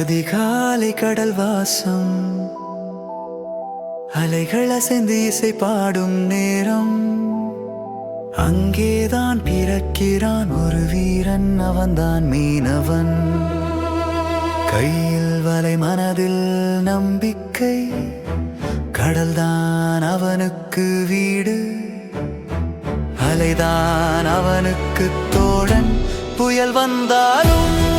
அதிகாலை கடல் வாசம் அலைகள் அசைந்து இசை பாடும் நேரம். அங்கேதான் பிறக்கிறான் ஒரு வீரன் அவன்தான் மீனவன். கையில் வலை மனதில் நம்பிக்கை கடல்தான் அவனுக்கு வீடு. அலைதான் அவனுக்கு தோழன் புயல் வந்தாலும்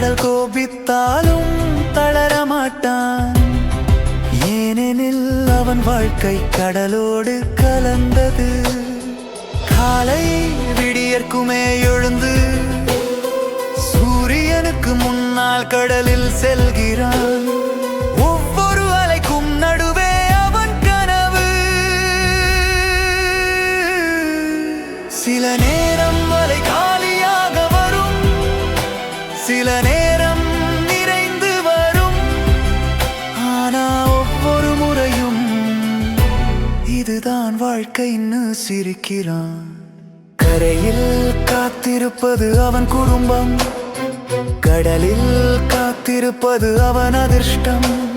கடல் கோபித்தாலும் தளரமாட்டான். ஏனெனில் அவன் வாழ்க்கை கடலோடு கலந்தது. காலை விடியற்குமே எழுந்து சூரியனுக்கு முன்னால் கடலில் செல்கிறான். ஒவ்வொரு அலைக்கும் நடுவே அவன் கனவு. சில நேரம் அலை காலியாக வரும். சில நேரம் இதுதான் வாழ்க்கைன்னு சிரிக்கிறான். கரையில் காத்திருப்பது அவன் குடும்பம். கடலில் காத்திருப்பது அவன் அதிர்ஷ்டம்.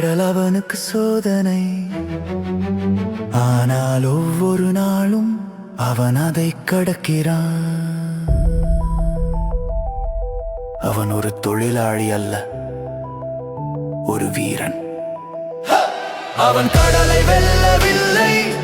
கடல் அவனுக்கு சோதனை. ஆனால் ஒவ்வொரு நாளும் அவன் அதை கடக்கிறான். அவன் ஒரு தொழிலாளி அல்ல ஒரு வீரன். அவன் கடலை வெல்லவில்லை.